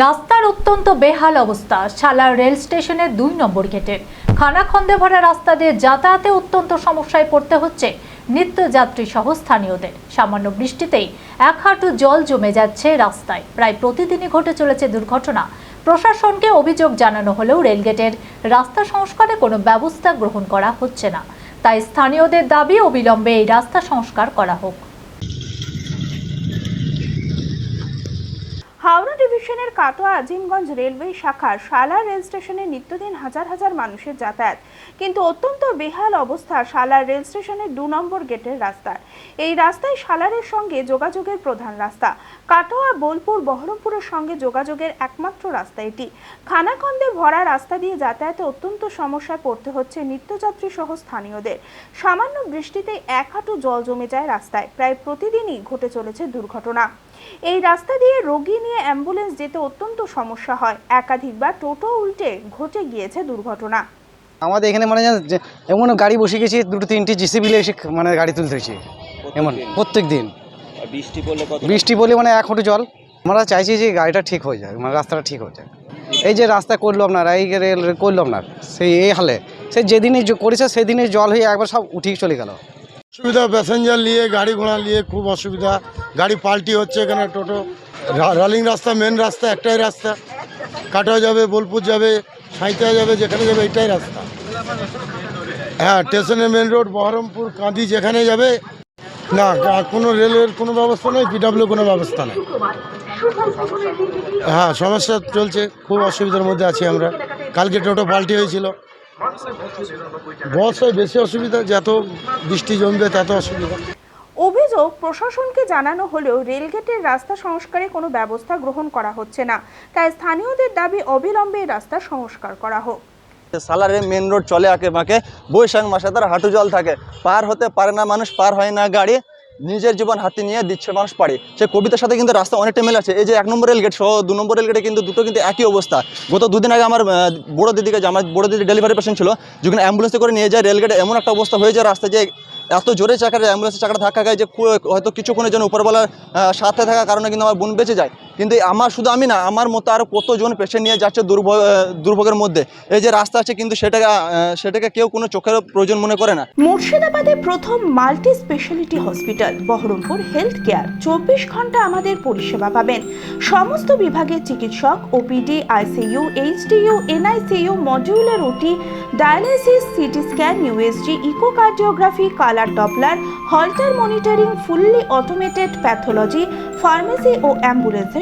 রাস্তার অত্যন্ত বেহাল অবস্থা। সালার রেল স্টেশনের দুই নম্বর গেটের। খানাখন্দে ভরা রাস্তা দিয়ে যাতায়াতে অত্যন্ত সমস্যায় পড়তে হচ্ছে নিত্যযাত্রী সহ স্থানীয়দের। সামান্য বৃষ্টিতেই এক হাঁটু জল জমে যাচ্ছে রাস্তায়। প্রায় প্রতিদিনই ঘটে চলেছে দুর্ঘটনা। প্রশাসনকে অভিযোগ জানানো হলেও রেলগেটের রাস্তা সংস্কারে কোনো ব্যবস্থা গ্রহণ করা হচ্ছে না। তাই স্থানীয়দের দাবি অবিলম্বে এই রাস্তা সংস্কার করা হোক। হাওড়া ডিভিশনের কাটোয়া আজিমগঞ্জ রেলওয়ে শাখার সালার রেল স্টেশনে নিত্যদিন হাজার হাজার মানুষের যাতায়াত। কিন্তু অত্যন্ত বেহাল অবস্থা সালার রেল স্টেশনের দু নম্বর গেটের রাস্তার। এই রাস্তায় শালারের সঙ্গে যোগাযোগের প্রধান রাস্তা। কাটোয়া, বোলপুর, বহরমপুরের সঙ্গে যোগাযোগের একমাত্র রাস্তা এটি। খানাখন্দে ভরা রাস্তা দিয়ে যাতায়াতে অত্যন্ত সমস্যায় পড়তে হচ্ছে নিত্যযাত্রী সহ স্থানীয়দের। সামান্য বৃষ্টিতে এক হাঁটু জল জমে যায় রাস্তায়। প্রায় প্রতিদিনই ঘটে চলেছে দুর্ঘটনা। এই রাস্তা দিয়ে রোগী নিয়ে অ্যাম্বুলেন্স যেতে অত্যন্ত সমস্যা হয়। একাধিকবার টোটো উল্টে ঘটে গিয়েছে দুর্ঘটনা। আমাদের এখানে মানে এমন গাড়ি বসে গেছি দুটো তিনটি জিসিবি এসে মানে গাড়ি তুলতেছি এমন প্রত্যেক দিন বৃষ্টি পড়লে বৃষ্টি বলে মানে এক হাঁটু জল। আমরা চাইছি যে গাড়িটা ঠিক হয়ে যায় মানে রাস্তাটা ঠিক হয়ে যায় এই যে রাস্তা করল আপনার এই রেল করল আপনার সেই এই হালে সে যেদিনে জ- করেছে সেদিনে জল হয়ে একবার সব উঠিয়ে চলে গেল। অসুবিধা প্যাসেঞ্জার নিয়ে, গাড়ি ঘোড়া নিয়ে খুব অসুবিধা। গাড়ি পাল্টি হচ্ছে এখানে, টোটো। রালিং রাস্তা মেন রাস্তা, একটাই রাস্তা। কাটোয়া যাবে, বোলপুর যাবে সাঁইতা যাবে, যেখানে যাবে এটাই রাস্তা। হ্যাঁ স্টেশনের মেন রোড বহরমপুর, কাঁদি, যেখানে যাবে, না কোনো রেলের কোনো ব্যবস্থা নেই পিডাব্লিউ কোনো ব্যবস্থা নেই। হ্যাঁ সমস্যা চলছে, খুব অসুবিধার মধ্যে আছি আমরা। কালকে টোটো পাল্টি হয়েছিল। বর্ষায় বেশি অসুবিধা যত বৃষ্টি জমবে তত অসুবিধা। অভিযোগ প্রশাসনকে জানানো হলেও রেলগেটের রাস্তা সংস্কারে কোনো ব্যবস্থা গ্রহণ করা হচ্ছে না। তাই স্থানীয়দের দাবি অবিলম্বে রাস্তা সংস্কার করা হোক। সালারে মেন রোড চলে আঁকে বাঁকে বৈশাখ মাসে তার হাঁটু জল থাকে। পার হতে পারে না মানুষ পার হয় না গাড়ি। নিজের জীবন হাতে নিয়ে দিচ্ছে মানুষ পারে সে কবিতার সাথে কিন্তু রাস্তা অনেকটা মেলে আছে। এই যে এক নম্বর রেলগেট সহ দু নম্বর রেলগেটে কিন্তু দুটো কিন্তু একই অবস্থা। গত দুদিন আগে আমার বড় দিদিকে আমার বড় দিদি ডেলিভারি পেশেন্ট ছিল, যখন অ্যাম্বুলেন্সে করে নিয়ে যায় রেলগেটে, এমন একটা অবস্থা হয়ে যায় রাস্তা যে এত জোরে চাকার অ্যাম্বুলেন্সের চাকাটা ধাক্কা খায় যে হয়তো কিছুক্ষণের জন্য উপরবেলার সাথে থাকার কারণে কিন্তু আমার বোন বেঁচে যায়। কিন্তু আমার শুধু আমি না, আমার মতো আরও কতজন পেশেন্ট নিয়ে যাচ্ছে দুর্ভোগ দুর্ভোগের মধ্যে? এই যে রাস্তা আছে, কিন্তু সেটাকে সেটাকে কেউ কোনো চোখের প্রয়োজন মনে করে না। মুর্শিদাবাদে প্রথম multi speciality hospital Berhampore health care চব্বিশ ঘণ্টা আমাদের পরিষেবা পাবেন। সমস্ত বিভাগের চিকিৎসক OPD ICU HDU NICU modular OT dialysis CT scan USG echocardiography colour doppler holter monitoring fully automated pathology pharmacy ও অ্যাম্বুলেন্সের